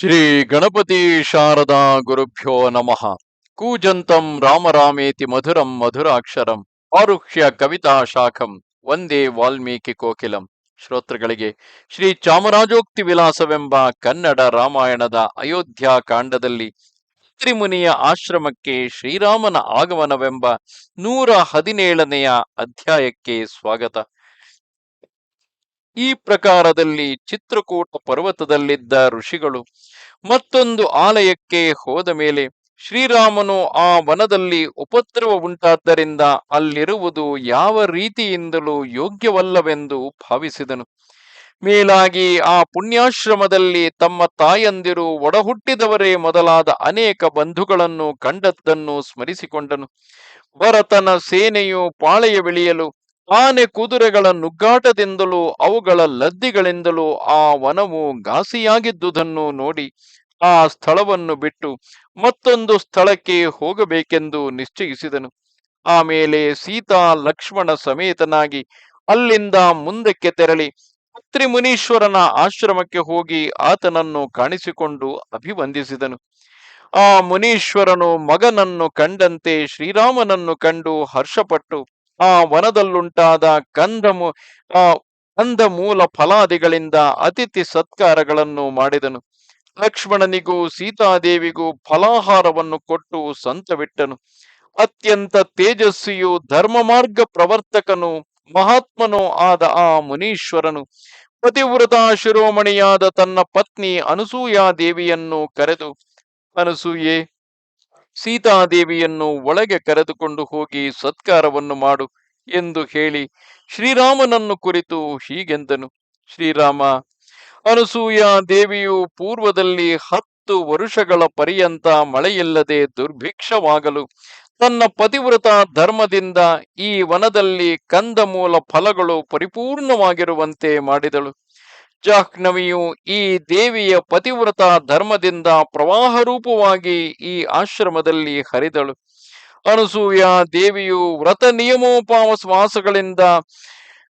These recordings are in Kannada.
ಶ್ರೀ ಗಣಪತಿ ಶಾರದಾ ಗುರುಭ್ಯೋ ನಮಃ. ಕೂಜಂತಂ ರಾಮರಾಮೇತಿ ಮಧುರಂ ಮಧುರಾಕ್ಷರಂ ಆರುಹ್ಯ ಕವಿತಾ ಶಾಖಂ ವಂದೇ ವಾಲ್ಮೀಕಿ ಕೋಕಿಲಂ. ಶ್ರೋತೃಗಳಿಗೆ ಶ್ರೀ ಚಾಮರಾಜೋಕ್ತಿ ವಿಲಾಸವೆಂಬ ಕನ್ನಡ ರಾಮಾಯಣದ ಅಯೋಧ್ಯ ಕಾಂಡದಲ್ಲಿ ತ್ರಿಮುನಿಯ ಆಶ್ರಮಕ್ಕೆ ಶ್ರೀರಾಮನ ಆಗಮನವೆಂಬ ನೂರ ಹದಿನೇಳನೆಯ ಅಧ್ಯಾಯಕ್ಕೆ ಸ್ವಾಗತ. ಈ ಪ್ರಕಾರದಲ್ಲಿ ಚಿತ್ರಕೂಟ ಪರ್ವತದಲ್ಲಿದ್ದ ಋಷಿಗಳು ಮತ್ತೊಂದು ಆಲಯಕ್ಕೆ ಹೋದ ಮೇಲೆ ಶ್ರೀರಾಮನು ಆ ವನದಲ್ಲಿ ಉಪದ್ರವ ಉಂಟಾದ್ದರಿಂದ ಅಲ್ಲಿರುವುದು ಯಾವ ರೀತಿಯಿಂದಲೂ ಯೋಗ್ಯವಲ್ಲವೆಂದು ಭಾವಿಸಿದನು. ಮೇಲಾಗಿ ಆ ಪುಣ್ಯಾಶ್ರಮದಲ್ಲಿ ತಮ್ಮ ತಾಯಂದಿರು ಒಡಹುಟ್ಟಿದವರೇ ಮೊದಲಾದ ಅನೇಕ ಬಂಧುಗಳನ್ನು ಕಂಡದ್ದನ್ನು ಸ್ಮರಿಸಿಕೊಂಡನು. ಭರತನ ಸೇನೆಯು ಪಾಳೆಯವಿಳಿಯಲು ಆನೆ ಕುದುರೆಗಳ ನುಗ್ಗಾಟದಿಂದಲೂ ಅವುಗಳ ಲದ್ದಿಗಳಿಂದಲೂ ಆ ವನವು ಘಾಸಿಯಾಗಿದ್ದುದನ್ನು ನೋಡಿ ಆ ಸ್ಥಳವನ್ನು ಬಿಟ್ಟು ಮತ್ತೊಂದು ಸ್ಥಳಕ್ಕೆ ಹೋಗಬೇಕೆಂದು ನಿಶ್ಚಯಿಸಿದನು. ಆಮೇಲೆ ಸೀತಾ ಲಕ್ಷ್ಮಣ ಸಮೇತನಾಗಿ ಅಲ್ಲಿಂದ ಮುಂದಕ್ಕೆ ತೆರಳಿ ತ್ರಿಮುನೀಶ್ವರನ ಆಶ್ರಮಕ್ಕೆ ಹೋಗಿ ಆತನನ್ನು ಕಾಣಿಸಿಕೊಂಡು ಅಭಿವಂದಿಸಿದನು. ಆ ಮುನೀಶ್ವರನು ಮಗನನ್ನು ಕಂಡಂತೆ ಶ್ರೀರಾಮನನ್ನು ಕಂಡು ಹರ್ಷಪಟ್ಟು ಆ ವನದಲ್ಲುಂಟಾದ ಕಂದಮು ಆ ಕಂದ ಮೂಲ ಫಲಾದಿಗಳಿಂದ ಅತಿಥಿ ಸತ್ಕಾರಗಳನ್ನು ಮಾಡಿದನು. ಲಕ್ಷ್ಮಣನಿಗೂ ಸೀತಾದೇವಿಗೂ ಫಲಾಹಾರವನ್ನು ಕೊಟ್ಟು ಸಂತವಿಟ್ಟನು. ಅತ್ಯಂತ ತೇಜಸ್ವಿಯು ಧರ್ಮ ಮಾರ್ಗ ಪ್ರವರ್ತಕನು, ಮಹಾತ್ಮನೂ ಆದ ಆ ಮುನೀಶ್ವರನು. ಪತಿವ್ರತ ಶಿರೋಮಣಿಯಾದ ತನ್ನ ಪತ್ನಿ ಅನಸೂಯಾದೇವಿಯನ್ನು ಕರೆದು, ಅನಸೂಯೆ ಸೀತಾದೇವಿಯನ್ನು ಒಳಗೆ ಕರೆದುಕೊಂಡು ಹೋಗಿ ಸತ್ಕಾರವನ್ನು ಮಾಡು ಎಂದು ಹೇಳಿ ಶ್ರೀರಾಮನನ್ನು ಕುರಿತು ಹೀಗೆಂದನು. ಶ್ರೀರಾಮ, ಅನಸೂಯ ದೇವಿಯು ಪೂರ್ವದಲ್ಲಿ ಹತ್ತು ವರುಷಗಳ ಪರ್ಯಂತ ಮಳೆಯಿಲ್ಲದೆ ದುರ್ಭಿಕ್ಷವಾಗಲು ತನ್ನ ಪತಿವ್ರತ ಧರ್ಮದಿಂದ ಈ ವನದಲ್ಲಿ ಕಂದಮೂಲ ಫಲಗಳು ಪರಿಪೂರ್ಣವಾಗಿರುವಂತೆ ಮಾಡಿದಳು. ಜಾಹ್ನವಿಯು ಈ ದೇವಿಯ ಪತಿವ್ರತ ಧರ್ಮದಿಂದ ಪ್ರವಾಹ ರೂಪವಾಗಿ ಈ ಆಶ್ರಮದಲ್ಲಿ ಹರಿದಳು. ಅನಸೂಯ ದೇವಿಯು ವ್ರತ ನಿಯಮೋಪವಾಸಗಳಿಂದ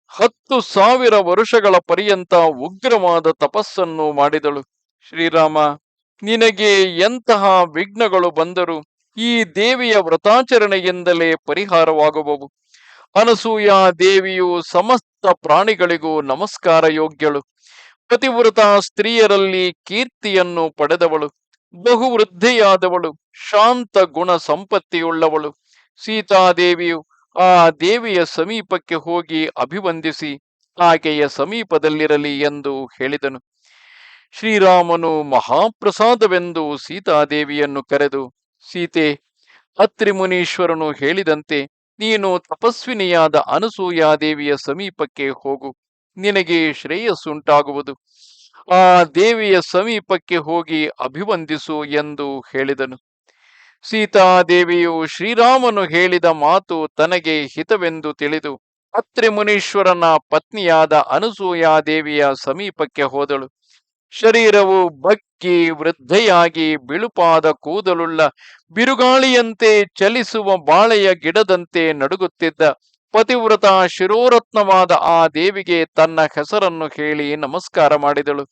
ಹತ್ತು ಸಾವಿರ ವರುಷಗಳ ಪರ್ಯಂತ ಉಗ್ರವಾದ ತಪಸ್ಸನ್ನು ಮಾಡಿದಳು. ಶ್ರೀರಾಮ, ನಿನಗೆ ಎಂತಹ ವಿಘ್ನಗಳು ಬಂದರೂ ಈ ದೇವಿಯ ವ್ರತಾಚರಣೆಯಿಂದಲೇ ಪರಿಹಾರವಾಗುವವು. ಅನಸೂಯ ದೇವಿಯು ಸಮಸ್ತ ಪ್ರಾಣಿಗಳಿಗೂ ನಮಸ್ಕಾರ ಯೋಗ್ಯಳು. ಪತಿವ್ರತ ಸ್ತ್ರೀಯರಲ್ಲಿ ಕೀರ್ತಿಯನ್ನು ಪಡೆದವಳು, ಬಹುವೃದ್ಧಿಯಾದವಳು, ಶಾಂತ ಗುಣ ಸಂಪತ್ತಿಯುಳ್ಳವಳು. ಸೀತಾದೇವಿಯು ಆ ದೇವಿಯ ಸಮೀಪಕ್ಕೆ ಹೋಗಿ ಅಭಿವಂದಿಸಿ, ಆಕೆಯ ಸಮೀಪದಲ್ಲಿರಲಿ ಎಂದು ಹೇಳಿದನು. ಶ್ರೀರಾಮನು ಮಹಾಪ್ರಸಾದವೆಂದು ಸೀತಾದೇವಿಯನ್ನು ಕರೆದು, ಸೀತೆ, ಅತ್ರಿಮುನೀಶ್ವರನು ಹೇಳಿದಂತೆ ನೀನು ತಪಸ್ವಿನಿಯಾದ ಅನಸೂಯಾದೇವಿಯ ಸಮೀಪಕ್ಕೆ ಹೋಗು. ನಿನಗೆ ಶ್ರೇಯಸ್ಸುಂಟಾಗುವುದು. ಆ ದೇವಿಯ ಸಮೀಪಕ್ಕೆ ಹೋಗಿ ಅಭಿವಂದಿಸು ಎಂದು ಹೇಳಿದನು. ಸೀತಾದೇವಿಯು ಶ್ರೀರಾಮನು ಹೇಳಿದ ಮಾತು ತನಗೆ ಹಿತವೆಂದು ತಿಳಿದು ಅತ್ರಿ ಮುನೀಶ್ವರನ ಪತ್ನಿಯಾದ ಅನಸೂಯಾದೇವಿಯ ಸಮೀಪಕ್ಕೆ ಹೋದಳು. ಶರೀರವು ಬಕ್ಕಿ ವೃದ್ಧೆಯಾಗಿ ಬಿಳುಪಾದ ಕೂದಲುಳ್ಳ ಬಿರುಗಾಳಿಯಂತೆ ಚಲಿಸುವ ಬಾಳೆಯ ಗಿಡದಂತೆ ನಡುಗುತ್ತಿದ್ದ ಪತಿವ್ರತ ಶಿರೋರತ್ನವಾದ ಆ ದೇವಿಗೆ ತನ್ನ ಹೆಸರನ್ನು ಹೇಳಿ ನಮಸ್ಕಾರ ಮಾಡಿದಳು.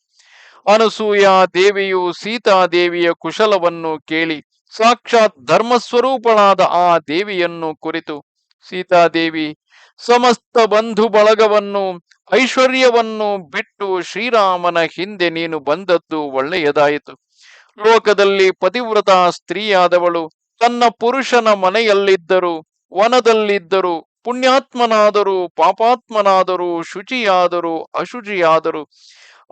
ಅನಸೂಯ ದೇವಿಯು ಸೀತಾದೇವಿಯ ಕುಶಲವನ್ನು ಕೇಳಿ ಸಾಕ್ಷಾತ್ ಧರ್ಮಸ್ವರೂಪಳಾದ ಆ ದೇವಿಯನ್ನು ಕುರಿತು ಸೀತಾದೇವಿ ಸಮಸ್ತ ಬಂಧು ಬಳಗವನ್ನು, ಐಶ್ವರ್ಯವನ್ನು ಬಿಟ್ಟು ಶ್ರೀರಾಮನ ಹಿಂದೆ ನೀನು ಬಂದದ್ದು ಒಳ್ಳೆಯದಾಯಿತು. ಲೋಕದಲ್ಲಿ ಪತಿವ್ರತ ಸ್ತ್ರೀಯಾದವಳು, ತನ್ನ ಪುರುಷನ ಮನೆಯಲ್ಲಿದ್ದರು, ವನದಲ್ಲಿದ್ದರೂ ಪುಣ್ಯಾತ್ಮನಾದರೂ, ಪಾಪಾತ್ಮನಾದರೂ, ಶುಚಿಯಾದರೂ, ಅಶುಚಿಯಾದರೂ,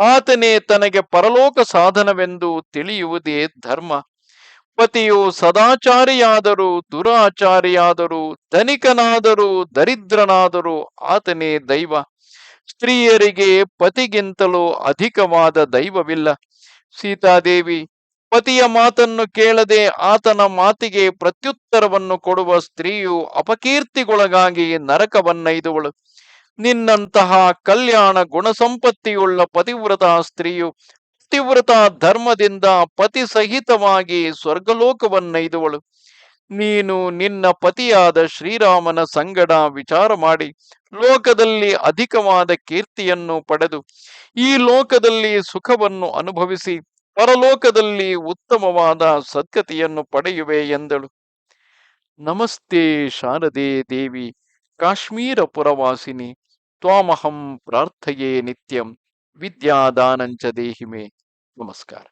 ಆತನೇ ತನಗೆ ಪರಲೋಕ ಸಾಧನವೆಂದು ತಿಳಿಯುವುದೇ ಧರ್ಮ. ಪತಿಯು ಸದಾಚಾರಿಯಾದರೂ, ದುರಾಚಾರಿಯಾದರೂ, ಧನಿಕನಾದರೂ, ದರಿದ್ರನಾದರೂ, ಆತನೇ ದೈವ. ಸ್ತ್ರೀಯರಿಗೆ ಪತಿಗಿಂತಲೂ ಅಧಿಕವಾದ ದೈವವಿಲ್ಲ. ಸೀತಾದೇವಿ ಪತಿಯ ಮಾತನ್ನು ಕೇಳದೆ ಆತನ ಮಾತಿಗೆ ಪ್ರತ್ಯುತ್ತರವನ್ನು ಕೊಡುವ ಸ್ತ್ರೀಯು ಅಪಕೀರ್ತಿಗೊಳಗಾಗಿ ನರಕವನ್ನೈದುವಳು. ನಿನ್ನಂತಹ ಕಲ್ಯಾಣ ಗುಣಸಂಪತ್ತಿಯುಳ್ಳ ಪತಿವ್ರತ ಸ್ತ್ರೀಯು ಪತಿವ್ರತ ಧರ್ಮದಿಂದ ಪತಿ ಸಹಿತವಾಗಿ ಸ್ವರ್ಗಲೋಕವನ್ನೈದುವಳು. ನೀನು ನಿನ್ನ ಪತಿಯಾದ ಶ್ರೀರಾಮನ ಸಂಗಡ ವಿಚಾರ ಮಾಡಿ ಲೋಕದಲ್ಲಿ ಅಧಿಕವಾದ ಕೀರ್ತಿಯನ್ನು ಪಡೆದು ಈ ಲೋಕದಲ್ಲಿ ಸುಖವನ್ನು ಅನುಭವಿಸಿ ಪರಲೋಕದಲ್ಲಿ ಉತ್ತಮವಾದ ಸದ್ಗತಿಯನ್ನು ಪಡೆಯುವೆ ಎಂದಳು. ನಮಸ್ತೆ ಶಾರದೆ ದೇವಿ ಕಾಶ್ಮೀರ ಪುರವಾಸಿನಿ ತ್ವಾಮಹಂ ಪ್ರಾರ್ಥಯೇ ನಿತ್ಯಂ, ವಿದ್ಯಾದಾನಂಚ ದೇಹಿಮೆ. ನಮಸ್ಕಾರ.